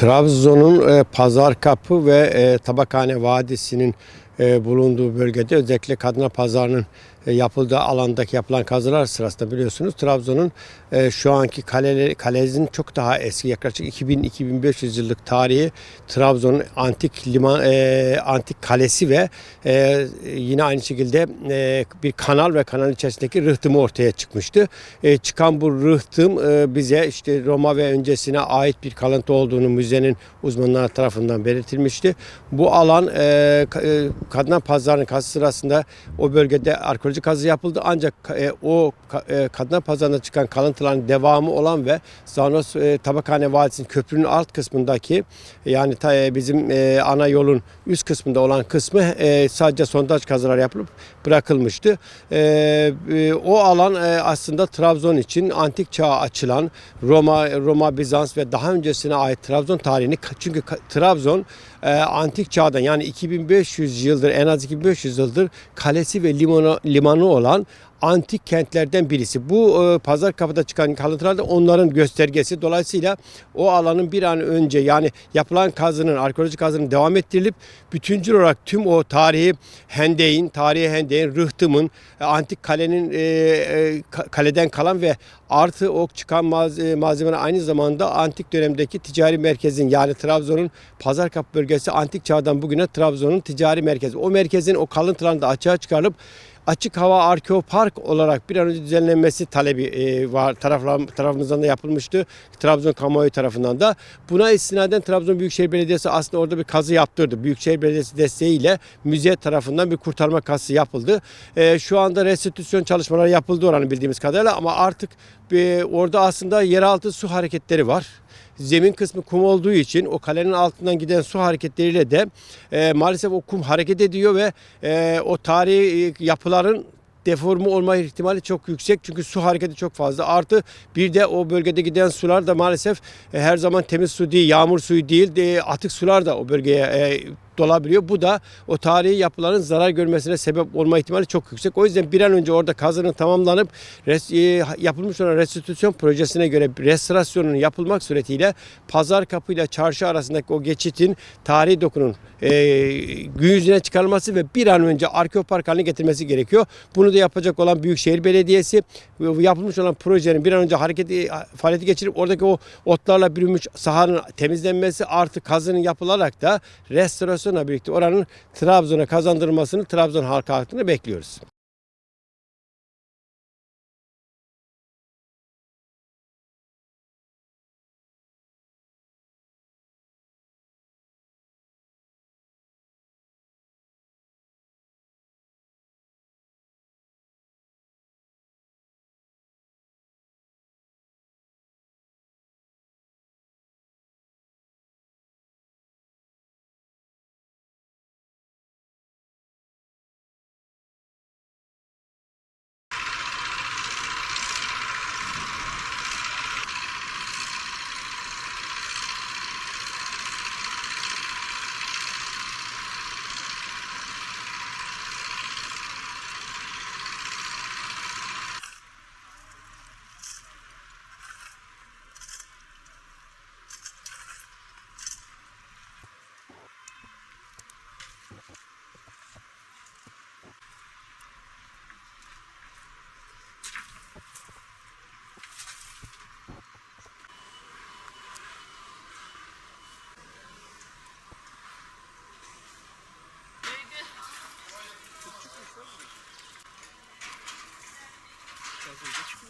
Trabzon'un e, Pazar Kapı ve e, Tabakhane Vadisi'nin e, bulunduğu bölgede özellikle Kadına Pazarı'nın yapıldığı alandaki yapılan kazılar sırasında biliyorsunuz Trabzon'un e, şu anki kaleleri, kalesinin çok daha eski yaklaşık 2000-2500 yıllık tarihi Trabzon'un antik liman e, antik kalesi ve e, yine aynı şekilde e, bir kanal ve kanal içerisindeki rıhtımı ortaya çıkmıştı. E, çıkan bu rıhtım e, bize işte Roma ve öncesine ait bir kalıntı olduğunu müzenin uzmanları tarafından belirtilmişti. Bu alan e, ka- e, Kadına Pazarı'nın kazı sırasında o bölgede arkeolojik kazı yapıldı ancak e, o e, Kadına Pazarı'nda çıkan kalıntıların devamı olan ve Zanos e, Tabakhane Vadisi'nin köprünün alt kısmındaki yani ta, e, bizim e, ana yolun üst kısmında olan kısmı e, sadece sondaj kazılar yapılıp bırakılmıştı. E, e, o alan e, aslında Trabzon için antik çağa açılan Roma, Roma, Bizans ve daha öncesine ait Trabzon tarihini çünkü Trabzon e, antik çağdan yani 2500 yıldır en az 2500 yıldır kalesi ve limanı, limanı olan antik kentlerden birisi. Bu e, pazar kapıda çıkan kalıntılar da onların göstergesi. Dolayısıyla o alanın bir an önce yani yapılan kazının, arkeolojik kazının devam ettirilip bütüncül olarak tüm o tarihi hendeğin, tarihi hendeğin, rıhtımın, e, antik kalenin e, e, ka- kaleden kalan ve artı o çıkan malze- malzemeler aynı zamanda antik dönemdeki ticari merkezin yani Trabzon'un Pazarkapı bölgesi antik çağdan bugüne Trabzon'un ticari merkezi. O merkezin o kalıntılarını da açığa çıkarılıp açık hava arkeopark olarak bir an önce düzenlenmesi talebi e, var taraflar, tarafımızdan da yapılmıştı. Trabzon kamuoyu tarafından da. Buna istinaden Trabzon Büyükşehir Belediyesi aslında orada bir kazı yaptırdı. Büyükşehir Belediyesi desteğiyle müze tarafından bir kurtarma kazısı yapıldı. E, şu anda restitüsyon çalışmaları yapıldı oranın bildiğimiz kadarıyla ama artık e, orada aslında yeraltı su hareketleri var zemin kısmı kum olduğu için o kalenin altından giden su hareketleriyle de e, maalesef o kum hareket ediyor ve e, o tarihi e, yapıların deforme olma ihtimali çok yüksek çünkü su hareketi çok fazla. Artı bir de o bölgede giden sular da maalesef e, her zaman temiz su değil, yağmur suyu değil, de, atık sular da o bölgeye e, dolabiliyor. Bu da o tarihi yapıların zarar görmesine sebep olma ihtimali çok yüksek. O yüzden bir an önce orada kazının tamamlanıp res, e, yapılmış olan restitüsyon projesine göre restorasyonun yapılmak suretiyle pazar kapıyla çarşı arasındaki o geçitin tarihi dokunun e, gün yüzüne çıkarılması ve bir an önce arkeopark haline getirmesi gerekiyor. Bunu da yapacak olan Büyükşehir Belediyesi yapılmış olan projenin bir an önce hareketi faaliyeti geçirip oradaki o otlarla bürünmüş sahanın temizlenmesi artı kazının yapılarak da restorasyonla birlikte oranın Trabzon'a kazandırılmasını Trabzon halkı hakkında bekliyoruz.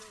Yok.